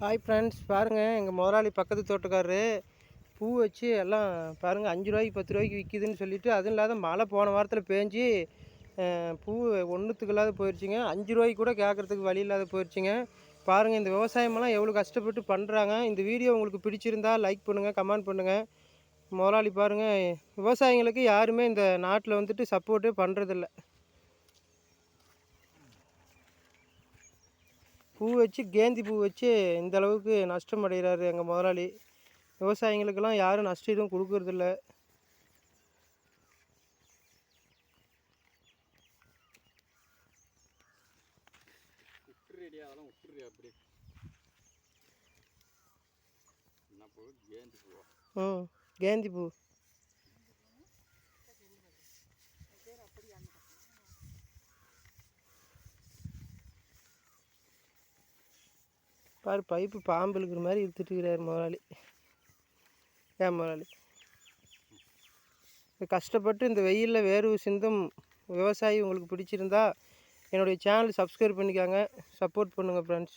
Hi friends பாருங்கள் எங்கள் முதலாளி பக்கத்து தோட்டக்காரரு பூ வச்சு எல்லாம் பாருங்கள் அஞ்சு ரூபாய்க்கு பத்து ரூபாய்க்கு விற்கிதுன்னு சொல்லிட்டு அதுவும் இல்லாத மழை போன வாரத்தில் பேஞ்சு பூ ஒன்றுத்துக்கு இல்லாத போயிடுச்சுங்க அஞ்சு ரூபாய்க்கு கூட கேட்குறதுக்கு வழி இல்லாத போயிடுச்சுங்க பாருங்கள் இந்த விவசாயமெல்லாம் எவ்வளோ கஷ்டப்பட்டு பண்ணுறாங்க இந்த வீடியோ உங்களுக்கு பிடிச்சிருந்தா லைக் பண்ணுங்கள் கமெண்ட் பண்ணுங்கள் முதலாளி பாருங்கள் விவசாயிங்களுக்கு யாருமே இந்த நாட்டில் வந்துட்டு சப்போர்ட்டே பண்ணுறதில்ல பூ வச்சு கேந்தி பூ வச்சு இந்த அளவுக்கு நஷ்டம் அடைகிறாரு எங்கள் முதலாளி. விவசாயிங்களுக்கெல்லாம் யாரும் நஷ்டம் எதுவும் கொடுக்கறதில்ல. ம் கேந்தி பூ. பாரு பைப்பு பாம்பு இழுக்கிற மாதிரி இழுத்துட்டுக்கிறார் முதலாளி. ஏன் முதலாளி? கஷ்டப்பட்டு இந்த வெயிலில் வேறு சிந்தும் விவசாயி உங்களுக்கு பிடிச்சிருந்தா என்னுடைய சேனல் சப்ஸ்கிரைப் பண்ணிக்காங்க. சப்போர்ட் பண்ணுங்கள் ஃப்ரெண்ட்ஸ்